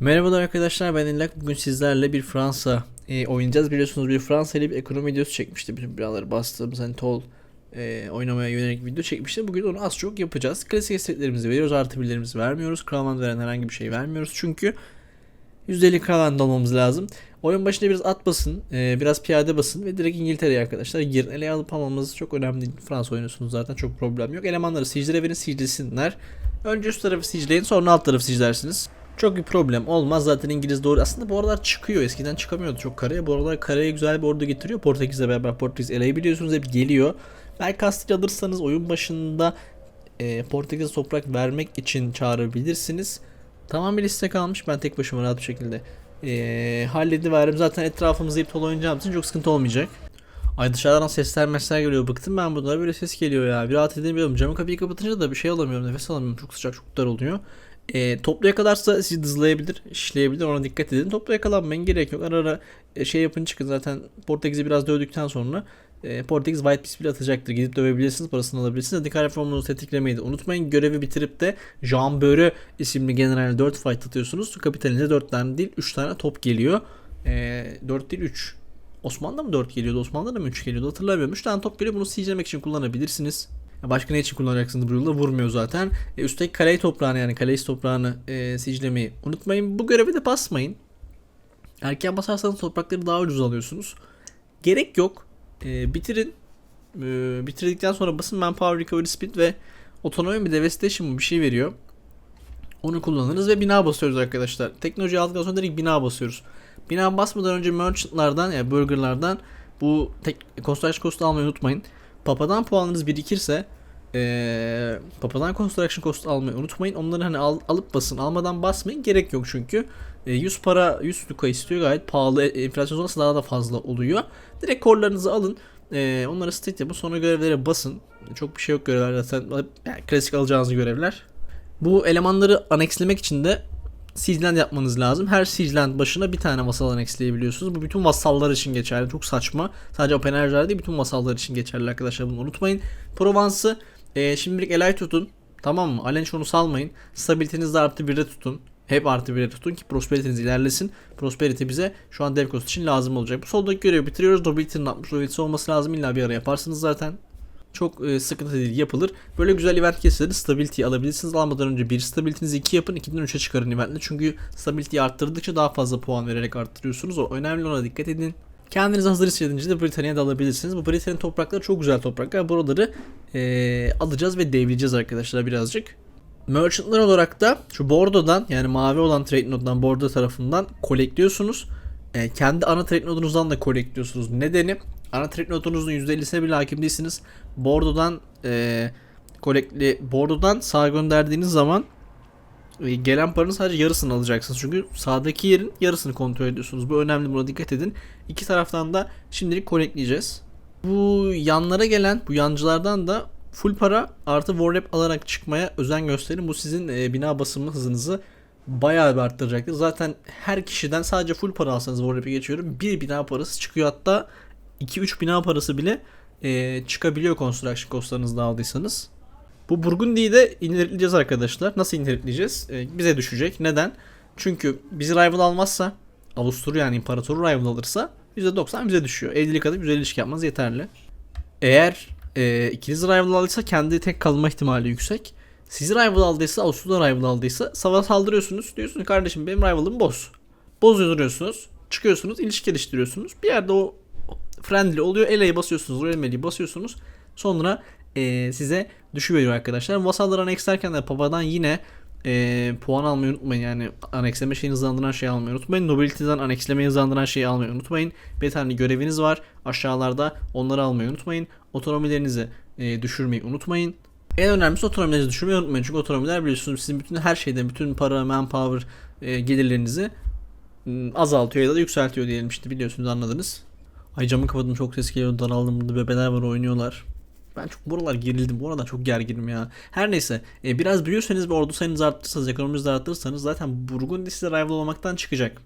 Merhabalar arkadaşlar ben İllak. Bugün sizlerle bir Fransa e, oynayacağız. Biliyorsunuz bir Fransa ile bir ekonomi videosu çekmişti. Bütün binaları bastığımız hani tol e, oynamaya yönelik video çekmiştim. Bugün onu az çok yapacağız. Klasik estetlerimizi veriyoruz. Artı birlerimizi vermiyoruz. Kralman veren herhangi bir şey vermiyoruz. Çünkü %50 kralman olmamız lazım. Oyun başında biraz at basın, e, biraz piyade basın ve direkt İngiltere'ye arkadaşlar girin. Ele alıp almamız çok önemli. Fransa oynuyorsunuz zaten çok problem yok. Elemanları sicilere verin sicilsinler. Önce üst tarafı sicleyin sonra alt tarafı siclersiniz. Çok bir problem olmaz. Zaten İngiliz doğru. Aslında bu aralar çıkıyor. Eskiden çıkamıyordu çok karaya. Bu aralar karaya güzel bir ordu getiriyor. Portekiz'le beraber Portekiz eleyi biliyorsunuz hep geliyor. Belki Kastilya alırsanız oyun başında e, Portekiz'e toprak vermek için çağırabilirsiniz. Tamam bir liste kalmış. Ben tek başıma rahat bir şekilde e, hallediverdim. Zaten etrafımızda ip oynayacağım için çok sıkıntı olmayacak. Ay dışarıdan sesler mesler geliyor. Bıktım ben bunlara böyle ses geliyor ya. Bir rahat edemiyorum. Camı kapıyı kapatınca da bir şey alamıyorum. Nefes alamıyorum. Çok sıcak çok dar oluyor. E, toplu yakalarsa sizi dızlayabilir, işleyebilir. Ona dikkat edin. Toplu yakalanmayın gerek yok. Ara ara e, şey yapın çıkın. Zaten Portekiz'i biraz dövdükten sonra e, Portekiz White Piece bile atacaktır. Gidip dövebilirsiniz, parasını alabilirsiniz. Radikal reformunuzu tetiklemeyi de unutmayın. Görevi bitirip de Jean Beurre isimli general 4 fight atıyorsunuz. Kapitalinde 4 tane değil 3 tane top geliyor. E, 4 değil 3. Osmanlı'da mı 4 geliyordu? Osmanlı'da da mı 3 geliyordu? Hatırlamıyorum. 3 tane top geliyor. Bunu siege'lemek için kullanabilirsiniz. Başka ne için kullanacaksınız bu yılda? Vurmuyor zaten. E, üstteki kaleyi toprağını yani kaleyi toprağını e, siclemeyi unutmayın. Bu görevi de basmayın. Erken basarsanız toprakları daha ucuz alıyorsunuz. Gerek yok. E, bitirin. E, bitirdikten sonra basın manpower recovery speed ve otonomi bir devastation mı bir şey veriyor. Onu kullanırız ve bina basıyoruz arkadaşlar. Teknoloji aldıktan sonra direkt bina basıyoruz. Bina basmadan önce merchantlardan ya yani burgerlardan bu tek construction cost almayı unutmayın. Papadan puanınız birikirse ee, Papadan construction cost almayı unutmayın. Onları hani al, alıp basın, almadan basmayın. Gerek yok çünkü. E, 100 para 100 luka istiyor gayet pahalı. E, enflasyon sonrası daha da fazla oluyor. Direkt korlarınızı alın. E, onları state yapın. Sonra görevlere basın. Çok bir şey yok görevler zaten. Yani klasik alacağınız görevler. Bu elemanları anekslemek için de Siegeland yapmanız lazım. Her Siegeland başına bir tane vasal aneksleyebiliyorsunuz. Bu bütün vasallar için geçerli. Çok saçma. Sadece Open Enerji'ler değil bütün vasallar için geçerli arkadaşlar. Bunu unutmayın. Provence'ı e, şimdilik elay tutun. Tamam mı? Alençon'u salmayın. Stabilitenizi de artı 1'de tutun. Hep artı 1'de tutun ki prosperity'niz ilerlesin. Prosperity bize şu an dev cost için lazım olacak. Bu soldaki görevi bitiriyoruz. Nobility'nin 60 nobility olması lazım. İlla bir ara yaparsınız zaten. Çok e, sıkıntı değil yapılır. Böyle güzel event kesilır. Stability alabilirsiniz. Almadan önce bir stability'nizi 2 yapın. 2'den 3'e çıkarın eventle. Çünkü stability'yi arttırdıkça daha fazla puan vererek arttırıyorsunuz. O önemli ona dikkat edin. Kendinizi hazır hissedince de Britanya'ya da alabilirsiniz. Bu Britanya toprakları çok güzel topraklar. Buraları e, alacağız ve devreyeceğiz arkadaşlar birazcık. Merchantlar olarak da şu Bordo'dan yani mavi olan trade node'dan Bordo tarafından kolekliyorsunuz. E, kendi ana trade node'unuzdan da kolekliyorsunuz. Nedeni ana trade node'unuzun %50'sine bile hakim değilsiniz. Bordo'dan e, kolekli Bordo'dan sağ gönderdiğiniz zaman e, gelen paranın sadece yarısını alacaksınız. Çünkü sağdaki yerin yarısını kontrol ediyorsunuz. Bu önemli buna dikkat edin. İki taraftan da şimdilik kolekleyeceğiz. Bu yanlara gelen bu yancılardan da full para artı warrap alarak çıkmaya özen gösterin. Bu sizin e, bina basımı hızınızı bayağı bir arttıracaktır. Zaten her kişiden sadece full para alsanız warrap'e geçiyorum. Bir bina parası çıkıyor hatta 2-3 bina parası bile e, çıkabiliyor construction costlarınızda aldıysanız. Bu Burgundy'yi de indirleyeceğiz arkadaşlar. Nasıl indirleyeceğiz? E, bize düşecek. Neden? Çünkü bizi rival almazsa Avusturya yani imparatoru rival alırsa %90 bize düşüyor. Evlilik alıp 150 ilişki yapmanız yeterli. Eğer e, ikiniz rival aldıysa kendi tek kalma ihtimali yüksek. Sizi rival aldıysa, Avusturya rival aldıysa savaş saldırıyorsunuz. Diyorsunuz kardeşim benim rivalım boz. Boz yazıyorsunuz. Çıkıyorsunuz, ilişki geliştiriyorsunuz. Bir yerde o friendly oluyor. Ele'yi basıyorsunuz, Royal basıyorsunuz. Sonra e, size düşüveriyor arkadaşlar. Vasalları anekslerken de Papa'dan yine e, puan almayı unutmayın. Yani aneksleme şeyini hızlandıran şeyi almayı unutmayın. Nobility'den aneksleme hızlandıran şeyi almayı unutmayın. Bir tane göreviniz var. Aşağılarda onları almayı unutmayın. Otonomilerinizi e, düşürmeyi unutmayın. En önemlisi otonomilerinizi düşürmeyi unutmayın. Çünkü otonomiler biliyorsunuz sizin bütün her şeyden, bütün para, manpower e, gelirlerinizi azaltıyor ya da yükseltiyor diyelim işte biliyorsunuz anladınız. Ay camı kapadım çok ses geliyor daraldım burada bebeler var oynuyorlar. Ben çok buralar gerildim. Bu arada çok gerginim ya. Her neyse. E, biraz büyüyorsanız ve ordu sayınızı arttırırsanız, ekonominizi arttırırsanız zaten Burgundy size rival olmaktan çıkacak.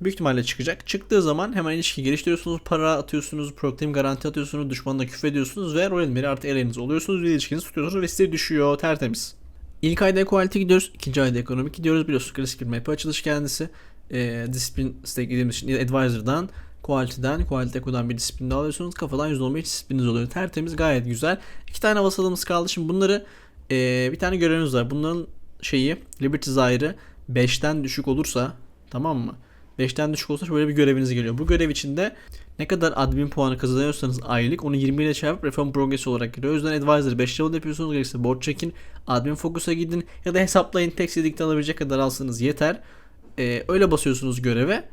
Büyük ihtimalle çıkacak. Çıktığı zaman hemen ilişki geliştiriyorsunuz. Para atıyorsunuz. Proclaim garanti atıyorsunuz. Düşmanına küfrediyorsunuz ve Royal Mary artı eleniz oluyorsunuz. Ve ilişkinizi tutuyorsunuz ve size düşüyor. Tertemiz. İlk ayda equality gidiyoruz. ikinci ayda ekonomik gidiyoruz. Biliyorsunuz klasik bir map açılış kendisi. E, disiplin stake için advisor'dan Quality'den, Quality Eco'dan bir disiplin alıyorsunuz. Kafadan %15 disiplininiz oluyor. Tertemiz gayet güzel. İki tane vasalımız kaldı. Şimdi bunları e, bir tane görevimiz var. Bunların şeyi Liberty Zaire 5'ten düşük olursa tamam mı? 5'ten düşük olursa böyle bir göreviniz geliyor. Bu görev içinde ne kadar admin puanı kazanıyorsanız aylık onu 20 ile çarpıp reform progresi olarak geliyor. O yüzden advisor 5 level yapıyorsunuz. Gerekirse board çekin, admin fokus'a gidin ya da hesaplayın tek sedikte alabilecek kadar alsanız yeter. Ee, öyle basıyorsunuz göreve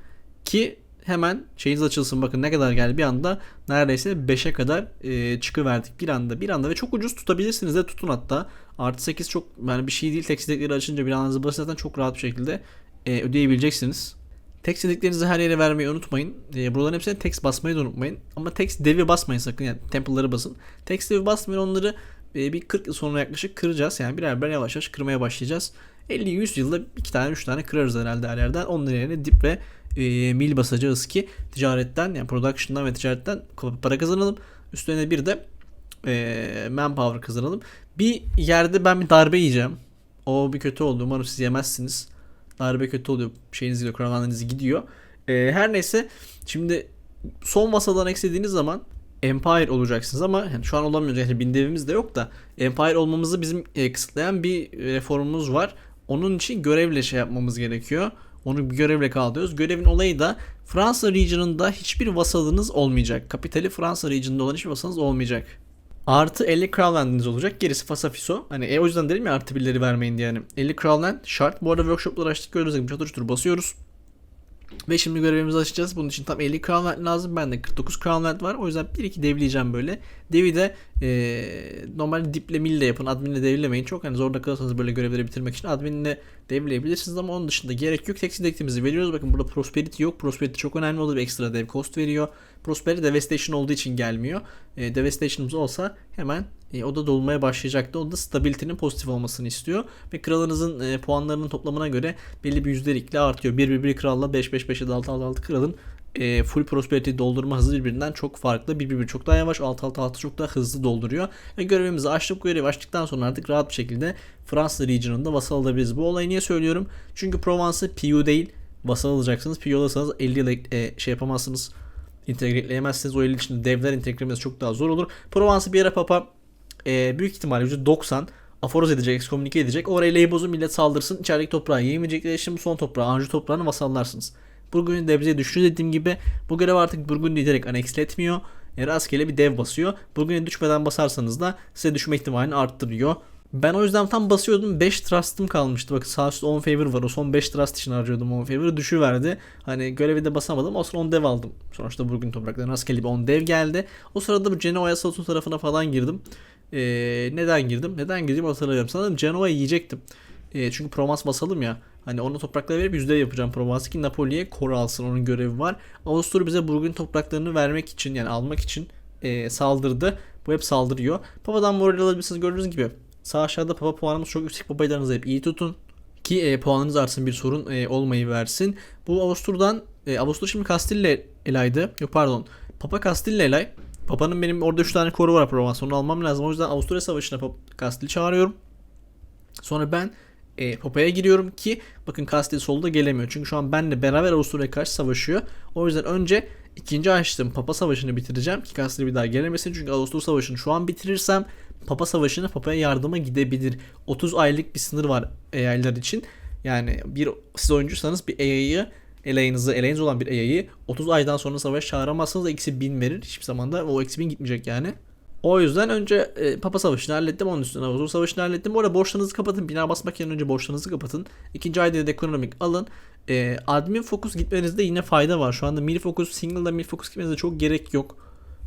ki hemen şeyiniz açılsın. Bakın ne kadar geldi bir anda neredeyse 5'e kadar e, çıkıverdik bir anda. Bir anda ve çok ucuz tutabilirsiniz de tutun hatta. Artı 8 çok yani bir şey değil. Tek sedikleri açınca bir anınızı basın çok rahat bir şekilde e, ödeyebileceksiniz. Text dediklerinizi her yere vermeyi unutmayın. E, buraların hepsine text basmayı da unutmayın. Ama text devi basmayın sakın yani temple'ları basın. Text devi basmayın onları e, bir 40 yıl sonra yaklaşık kıracağız. Yani birer birer yavaş yavaş kırmaya başlayacağız. 50-100 yılda iki tane üç tane kırarız herhalde her yerden. Onların yerine dip ve e, mil basacağız ki ticaretten yani production'dan ve ticaretten para kazanalım. Üstüne bir de e, manpower kazanalım. Bir yerde ben bir darbe yiyeceğim. O bir kötü oldu. Umarım siz yemezsiniz. Darbe kötü oluyor. Şeyiniz gidiyor. Karavanlarınız gidiyor. E, her neyse. Şimdi son masadan eklediğiniz zaman Empire olacaksınız ama yani şu an olamıyoruz. Yani bin devimiz de yok da Empire olmamızı bizim e, kısıtlayan bir reformumuz var. Onun için görevle şey yapmamız gerekiyor. Onu bir görevle kaldırıyoruz. Görevin olayı da Fransa region'ında hiçbir vasalınız olmayacak. Kapitali Fransa region'ında olan hiçbir vasalınız olmayacak. Artı 50 Crownland'iniz olacak. Gerisi fasafiso. Hani e, o yüzden dedim ya artı birleri vermeyin diye. Yani 50 Crownland şart. Bu arada workshopları açtık. Gördüğünüz gibi çatır çatır basıyoruz. Ve şimdi görevimizi açacağız. Bunun için tam 50 Crown lazım. Bende 49 Crown var. O yüzden 1-2 devleyeceğim böyle. Devi de e, normal diple mille yapın. Adminle devlemeyin. Çok hani zorda kalırsanız böyle görevleri bitirmek için adminle devleyebilirsiniz ama onun dışında gerek yok. Tek select'imizi veriyoruz. Bakın burada prosperity yok. Prosperity çok önemli olur. Ekstra dev cost veriyor. Prosperity devastation olduğu için gelmiyor. E, devastation'ımız olsa hemen e, o da dolmaya başlayacaktı. O da stability'nin pozitif olmasını istiyor. Ve kralınızın e, puanlarının toplamına göre belli bir yüzdelikle artıyor. 1-1-1 kralla 5-5-5 6-6-6 kralın e, full prosperity doldurma hızı birbirinden çok farklı. 1-1-1 çok daha yavaş, 6-6-6 çok daha hızlı dolduruyor. Ve görevimizi açtık. Görevi açtıktan sonra artık rahat bir şekilde Fransa region'ında vasal alabiliriz. Bu olayı niye söylüyorum? Çünkü Provence'ı PU değil vasal alacaksınız. PU alırsanız 50 yıl e, şey yapamazsınız. İntegreleyemezsiniz. O 50 içinde devler entegrelemesi çok daha zor olur. Provence'ı bir yere papa e, büyük ihtimalle %90 aforoz edecek, ekskomünike edecek. Oraya Leyboz'u millet saldırsın. İçerideki toprağı yiyemeyecekleri için bu son toprağı, Anjou toprağını vasallarsınız. Burgundy devreye düştü dediğim gibi bu görev artık Burgundy direkt aneks etmiyor. E, rastgele bir dev basıyor. Burgundy düşmeden basarsanız da size düşme ihtimalini arttırıyor. Ben o yüzden tam basıyordum 5 trust'ım kalmıştı. Bakın sağ üstte 10 favor var. O son 5 trust için harcıyordum 10 favor'ı. Düşüverdi. Hani görevi de basamadım. O sonra 10 dev aldım. Sonuçta Burgun topraklarına rastgele bir 10 dev geldi. O sırada bu Genoa Salton tarafına falan girdim. Ee, neden girdim? Neden girdim hatırlamıyorum. Sanırım Genoa'yı yiyecektim. Ee, çünkü Provence basalım ya. Hani onu toprakları verip yüzde yapacağım Provence'ı ki Napoli'ye koru alsın onun görevi var. Avusturya bize Burgun topraklarını vermek için yani almak için e, saldırdı. Bu hep saldırıyor. Papa'dan moral alabilirsiniz gördüğünüz gibi. Sağ aşağıda Papa puanımız çok yüksek. Papa'yı hep iyi tutun. Ki e, puanınız artsın bir sorun e, olmayı versin. Bu Avustur'dan e, Avustur şimdi Castille elaydı. Yok pardon. Papa Castille elay. Papa'nın benim orada 3 tane koru var Provence. Onu almam lazım. O yüzden Avusturya Savaşı'na Castile çağırıyorum. Sonra ben e, Papa'ya giriyorum ki bakın Castile solda gelemiyor. Çünkü şu an benle beraber Avusturya karşı savaşıyor. O yüzden önce ikinci açtığım Papa Savaşı'nı bitireceğim ki Castile bir daha gelemesin. Çünkü Avusturya Savaşı'nı şu an bitirirsem Papa Savaşı'na Papa'ya yardıma gidebilir. 30 aylık bir sınır var AI'lar için. Yani bir siz oyuncuysanız bir AI'yı elayınızı, elayınız olan bir AI'yı 30 aydan sonra savaş çağıramazsınız. Eksi 1000 verir. Hiçbir zaman da o eksi 1000 gitmeyecek yani. O yüzden önce e, Papa Savaşı'nı hallettim. Onun üstüne Avuzur Savaşı'nı hallettim. Bu arada borçlarınızı kapatın. Bina basmak yerine önce borçlarınızı kapatın. İkinci ayda da ekonomik alın. E, admin fokus gitmenizde yine fayda var. Şu anda mil fokus, single'da mil fokus gitmenize çok gerek yok.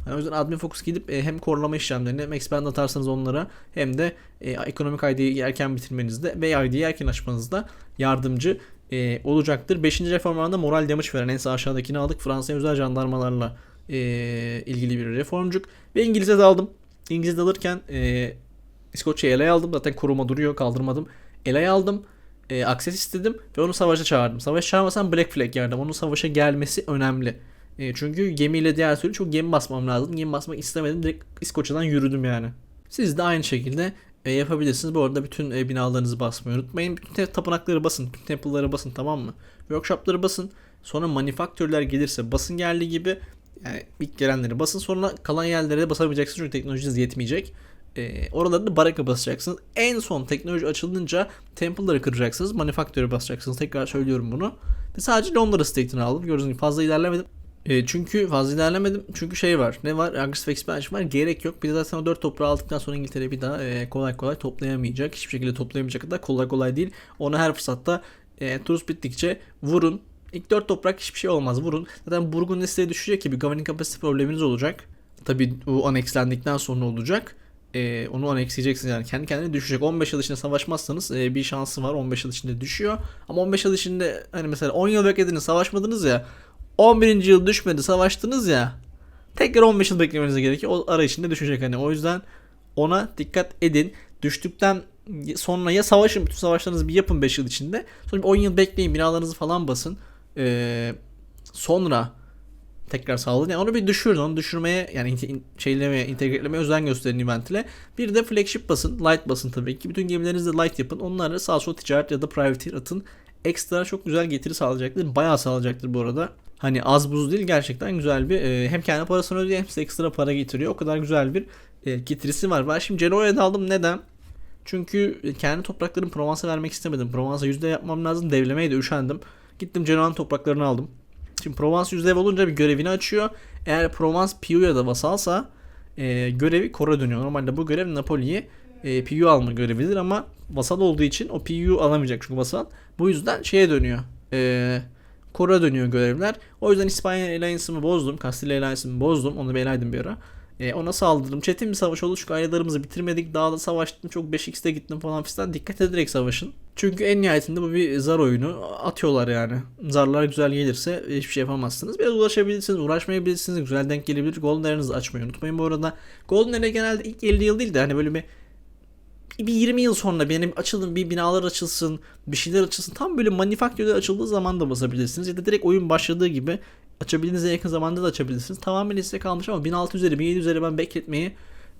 Yani o yüzden admin fokus gidip e, hem korlama işlemlerini hem expand atarsanız onlara hem de e, ekonomik ID'yi erken bitirmenizde ve ID'yi erken açmanızda yardımcı e, olacaktır. 5. reformlarda moral damage veren en sağ aşağıdakini aldık. Fransa'ya özel jandarmalarla e, ilgili bir reformcuk. Ve İngiliz'e de aldım. İngiliz'de alırken e, İskoçya'ya elay aldım. Zaten koruma duruyor kaldırmadım. Elay aldım. E, akses istedim ve onu savaşa çağırdım. Savaş çağırmasam Black Flag yerdim. Onun savaşa gelmesi önemli. E, çünkü gemiyle diğer türlü çok gemi basmam lazım. Gemi basmak istemedim. Direkt İskoçya'dan yürüdüm yani. Siz de aynı şekilde e, yapabilirsiniz. Bu arada bütün e, binalarınızı basmayı unutmayın. Bütün tapınakları basın, bütün temple'ları basın tamam mı? Workshop'ları basın. Sonra manifaktörler gelirse basın geldiği gibi yani ilk gelenleri basın. Sonra kalan yerlere de basamayacaksınız çünkü teknolojiniz yetmeyecek. E, oraları da baraka basacaksınız. En son teknoloji açılınca temple'ları kıracaksınız. Manifaktörü basacaksınız. Tekrar söylüyorum bunu. Ve sadece Londra state'ini aldım. Gördüğünüz gibi fazla ilerlemedim. E, çünkü fazla ilerlemedim. Çünkü şey var. Ne var? Aggressive expansion var. Gerek yok. Bir de zaten o 4 toprağı aldıktan sonra İngiltere bir daha e, kolay kolay toplayamayacak. Hiçbir şekilde toplayamayacak kadar kolay kolay değil. Onu her fırsatta e, turist bittikçe vurun. İlk 4 toprak hiçbir şey olmaz. Vurun. Zaten Burgun listeye düşecek gibi governing capacity probleminiz olacak. Tabi bu anekslendikten sonra olacak. E, onu aneksleyeceksiniz yani kendi kendine düşecek. 15 yıl içinde savaşmazsanız e, bir şansı var. 15 yıl içinde düşüyor. Ama 15 yıl içinde hani mesela 10 yıl beklediniz savaşmadınız ya. 11. yıl düşmedi savaştınız ya. Tekrar 15 yıl beklemeniz gerekiyor. O ara içinde düşecek hani. O yüzden ona dikkat edin. Düştükten sonra ya savaşın bütün savaşlarınızı bir yapın 5 yıl içinde. Sonra bir 10 yıl bekleyin binalarınızı falan basın. Ee, sonra tekrar sağlayın. Yani onu bir düşürün. Onu düşürmeye yani in- şeylemeye, integrelemeye özen gösterin event. Bir de flagship basın. Light basın tabii ki. Bütün gemilerinizde light yapın. Onları sağ sol ticaret ya da privateer atın. Ekstra çok güzel getiri sağlayacaktır. Bayağı sağlayacaktır bu arada. Hani az buz değil gerçekten güzel bir e, hem kendi parasını ödüyor hem size ekstra para getiriyor. O kadar güzel bir e, getirisi var. Ben şimdi Genoa'ya da aldım. Neden? Çünkü kendi topraklarımı Provence'a vermek istemedim. Provence'a yüzde yapmam lazım. Devlemeye de üşendim. Gittim Genoa'nın topraklarını aldım. Şimdi Provence yüzde olunca bir görevini açıyor. Eğer Provence Piu'ya da vasalsa e, görevi Kora dönüyor. Normalde bu görev Napoli'yi e, Piu alma görevidir ama vasal olduğu için o Piu alamayacak çünkü vasal. Bu yüzden şeye dönüyor. Eee Kora dönüyor görevler. O yüzden İspanya Alliance'ımı bozdum. Castilla Alliance'ımı bozdum. Onu belaydım bir ara. E, ona saldırdım. Çetin bir savaş oldu çünkü aylarımızı bitirmedik. Dağda savaştım. Çok 5x'te gittim falan fistan. Dikkat ederek savaşın. Çünkü en nihayetinde bu bir zar oyunu. Atıyorlar yani. Zarlar güzel gelirse hiçbir şey yapamazsınız. Biraz uğraşabilirsiniz, uğraşmayabilirsiniz. Güzel denk gelebilir. Golden Era'nızı açmayı unutmayın bu arada. Golden Era genelde ilk 50 yıl değil de hani böyle bir bir 20 yıl sonra benim açılın bir binalar açılsın bir şeyler açılsın tam böyle manifaktörler açıldığı zaman da basabilirsiniz ya da direkt oyun başladığı gibi açabildiğinize yakın zamanda da açabilirsiniz tamamen size kalmış ama 1600 üzeri 1700 üzeri ben bekletmeyi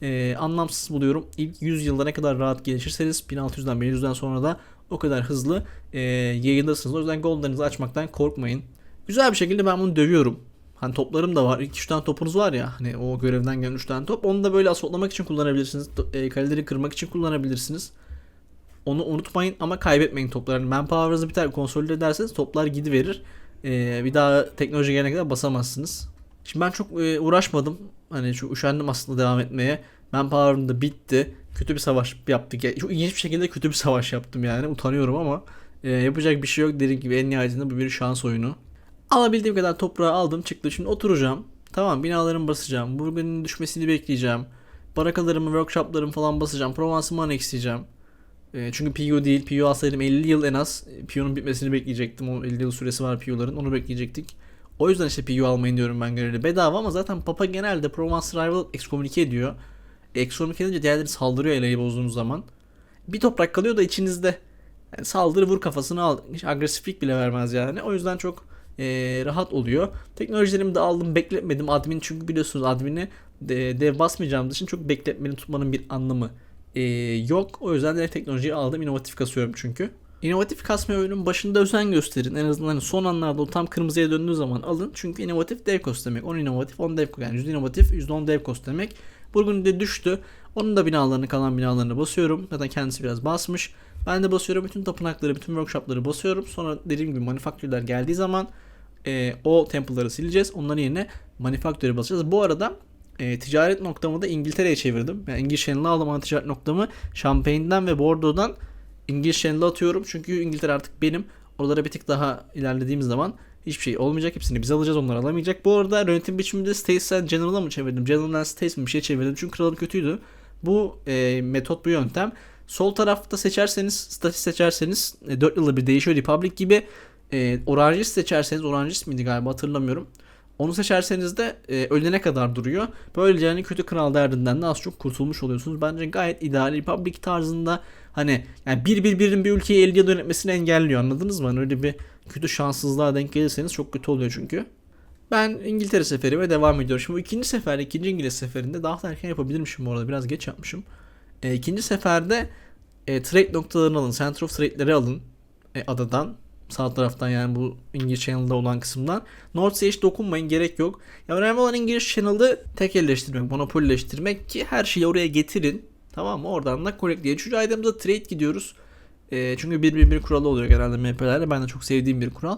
e, anlamsız buluyorum ilk 100 yılda ne kadar rahat gelişirseniz 1600'den 1700'den sonra da o kadar hızlı e, yayındasınız o yüzden golden'ınızı açmaktan korkmayın güzel bir şekilde ben bunu dövüyorum Hani toplarım da var. 2-3 tane topunuz var ya. Hani o görevden gelen 3 tane top. Onu da böyle asfaltlamak için kullanabilirsiniz. E, kaleleri kırmak için kullanabilirsiniz. Onu unutmayın ama kaybetmeyin toplarını. Manpower'ınızı bir tane konsolide ederseniz toplar gidiverir. E, bir daha teknoloji gelene kadar basamazsınız. Şimdi ben çok e, uğraşmadım. Hani şu üşendim aslında devam etmeye. Manpower'ım da bitti. Kötü bir savaş yaptık. Yani çok ilginç bir şekilde kötü bir savaş yaptım yani. Utanıyorum ama e, yapacak bir şey yok. Dediğim gibi en nihayetinde bu bir şans oyunu. Alabildiğim kadar toprağı aldım çıktı. Şimdi oturacağım. Tamam binalarımı basacağım. Burgun'un düşmesini bekleyeceğim. Barakalarımı, workshoplarımı falan basacağım. Provence'ımı annexleyeceğim. E, çünkü PU değil. PU alsaydım 50 yıl en az. PU'nun bitmesini bekleyecektim. O 50 yıl süresi var PU'ların. Onu bekleyecektik. O yüzden işte PU almayın diyorum ben görevli. Bedava ama zaten Papa genelde Provence Rival excommunique ediyor. Excommunique edince diğerleri saldırıyor eleği bozduğunuz zaman. Bir toprak kalıyor da içinizde. Yani saldırı vur kafasını al. Hiç agresiflik bile vermez yani. O yüzden çok e, rahat oluyor. Teknolojilerimi de aldım bekletmedim admin çünkü biliyorsunuz admini de, dev basmayacağım için çok bekletmenin tutmanın bir anlamı e, yok. O yüzden de teknolojiyi aldım inovatif kasıyorum çünkü. İnovatif kasma oyunun başında özen gösterin. En azından hani son anlarda o tam kırmızıya döndüğü zaman alın. Çünkü inovatif dev cost demek. 10 inovatif 10 dev cost. Yani %, inovatif %10 dev cost demek. Burgun de düştü. Onun da binalarını kalan binalarını basıyorum. Zaten kendisi biraz basmış. Ben de basıyorum bütün tapınakları, bütün workshopları basıyorum. Sonra dediğim gibi manifaktörler geldiği zaman e, o temple'ları sileceğiz. Onların yerine manufacture'e basacağız. Bu arada e, ticaret noktamı da İngiltere'ye çevirdim. Yani İngiliz Channel'a aldım ana ticaret noktamı. Champagne'den ve Bordeaux'dan İngiliz Channel'a atıyorum. Çünkü İngiltere artık benim. Oralara bir tık daha ilerlediğimiz zaman hiçbir şey olmayacak. Hepsini biz alacağız. Onlar alamayacak. Bu arada yönetim biçiminde States and General'a mı çevirdim? General and States mi bir şey çevirdim. Çünkü kralım kötüydü. Bu e, metot bu yöntem. Sol tarafta seçerseniz, statü seçerseniz e, 4 yılda bir değişiyor Republic gibi. E, Orangeist seçerseniz, Orangeist miydi galiba hatırlamıyorum. Onu seçerseniz de e, ölene kadar duruyor. Böylece yani kötü kral derdinden de az çok kurtulmuş oluyorsunuz. Bence gayet ideal. Republic tarzında hani yani bir bir birin bir ülkeyi 50 yıl yönetmesini engelliyor anladınız mı? Hani öyle bir kötü şanssızlığa denk gelirseniz çok kötü oluyor çünkü. Ben İngiltere seferime devam ediyorum. Şimdi bu ikinci sefer, ikinci İngiliz seferinde daha erken yapabilirmişim bu arada. Biraz geç yapmışım. E, ikinci seferde e, trade noktalarını alın. Center of trade'leri alın e, adadan. Sağ taraftan yani bu İngiliz Channel'da olan kısımdan. North'e hiç dokunmayın gerek yok. Ya önemli olan İngiliz Channel'ı tekelleştirmek, monopolileştirmek ki her şeyi oraya getirin. Tamam mı? Oradan da collect diye. Üçüncü item'da trade gidiyoruz. E, çünkü bir bir bir kuralı oluyor genelde MP'lerde. Ben de çok sevdiğim bir kural.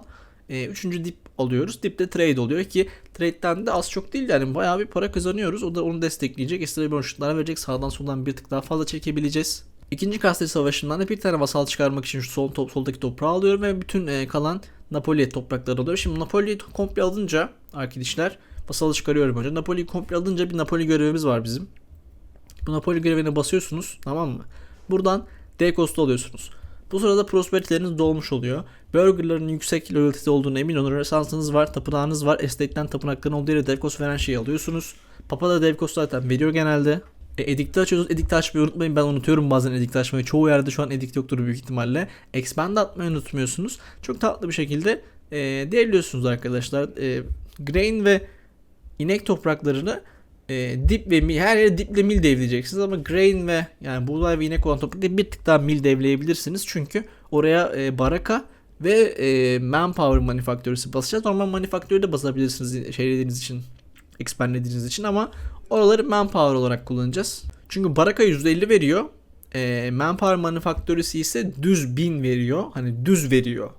E, üçüncü dip alıyoruz. Dip de trade oluyor ki trade'den de az çok değil yani bayağı bir para kazanıyoruz. O da onu destekleyecek. Ekstra bonuslar verecek. Sağdan soldan bir tık daha fazla çekebileceğiz. İkinci Kastel Savaşı'ndan da bir tane vasal çıkarmak için şu sol top, soldaki toprağı alıyorum ve bütün e, kalan Napoli toprakları alıyor. Şimdi Napoli'yi komple alınca arkadaşlar vasalı çıkarıyorum önce. Napoli'yi komple alınca bir Napoli görevimiz var bizim. Bu Napoli görevine basıyorsunuz tamam mı? Buradan D costu alıyorsunuz. Bu sırada prosperity'leriniz dolmuş oluyor. Burgerların yüksek loyalty olduğunu emin olun. Resansınız var, tapınağınız var. Estate'den tapınakların olduğu yere dev cost veren şeyi alıyorsunuz. Papa da dev cost zaten veriyor genelde. E, edikti açıyorsunuz. Edikti açmayı unutmayın. Ben unutuyorum bazen edikti açmayı. Çoğu yerde şu an edikt yoktur büyük ihtimalle. Expand atmayı unutmuyorsunuz. Çok tatlı bir şekilde e, devliyorsunuz arkadaşlar. E, grain ve inek topraklarını e, dip ve mil, her yere diple mil devleyeceksiniz ama grain ve yani buğday ve inek olan toprakta bir tık daha mil devleyebilirsiniz. Çünkü oraya e, baraka ve e, manpower manufacturesi basacağız. Normal manufacture'ı da basabilirsiniz şeylediğiniz için, expandlediğiniz için ama oraları manpower olarak kullanacağız. Çünkü baraka %50 veriyor. E, manpower manufacturesi ise düz 1000 veriyor. Hani düz veriyor.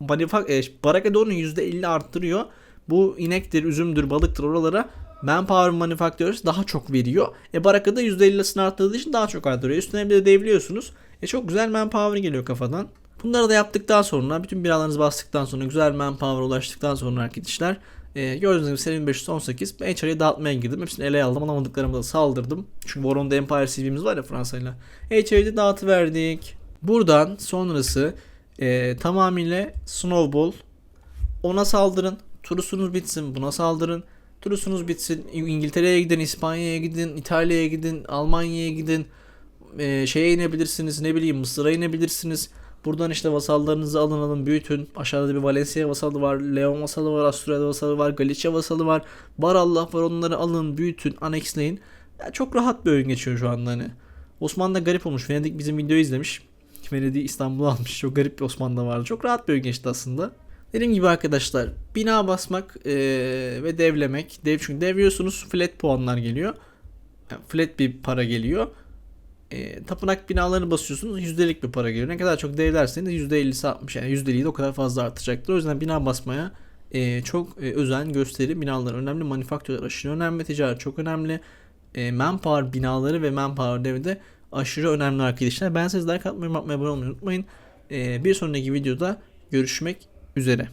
Manufak e, baraka da onun %50 arttırıyor. Bu inektir, üzümdür, balıktır oralara Manpower Manufacturers daha çok veriyor. E Baraka'da %50'sini arttırdığı için daha çok arttırıyor. Üstüne bir de devliyorsunuz. E çok güzel manpower geliyor kafadan. Bunları da yaptıktan sonra, bütün binalarınızı bastıktan sonra, güzel manpower ulaştıktan sonra arkadaşlar e, gördüğünüz gibi senin 518 ben HR'yi dağıtmaya girdim. Hepsini ele aldım. Alamadıklarımı da saldırdım. Çünkü Waron'da Empire CV'miz var ya Fransa'yla. HR'yi de dağıtıverdik. Buradan sonrası e, tamamıyla Snowball. Ona saldırın. Turusunuz bitsin. Buna saldırın. Turusunuz bitsin. İngiltere'ye gidin, İspanya'ya gidin, İtalya'ya gidin, Almanya'ya gidin. Ee, şeye inebilirsiniz, ne bileyim Mısır'a inebilirsiniz. Buradan işte vasallarınızı alın alın büyütün. Aşağıda bir Valencia vasalı var, Leon vasalı var, Asturya'da vasalı var, Galicia vasalı var. Barallah var onları alın, büyütün, anexleyin. Ya çok rahat bir oyun geçiyor şu anda hani. Osman da garip olmuş. Venedik bizim videoyu izlemiş. Venedik İstanbul'u almış. Çok garip bir Osman'da vardı. Çok rahat bir oyun geçti aslında. Dediğim gibi arkadaşlar bina basmak e, ve devlemek. Dev çünkü devliyorsunuz flat puanlar geliyor. Yani flat bir para geliyor. E, tapınak binalarını basıyorsunuz yüzdelik bir para geliyor. Ne kadar çok devlerseniz %50'si 60 yani yüzdeliği de o kadar fazla artacaktır. O yüzden bina basmaya e, çok e, özen gösterin. Binalar önemli. Manifaktörler aşırı önemli. Ticaret çok önemli. E, manpower binaları ve manpower devi de aşırı önemli arkadaşlar. Ben sizler katmayı, abone olmayı unutmayın. E, bir sonraki videoda görüşmek üzere.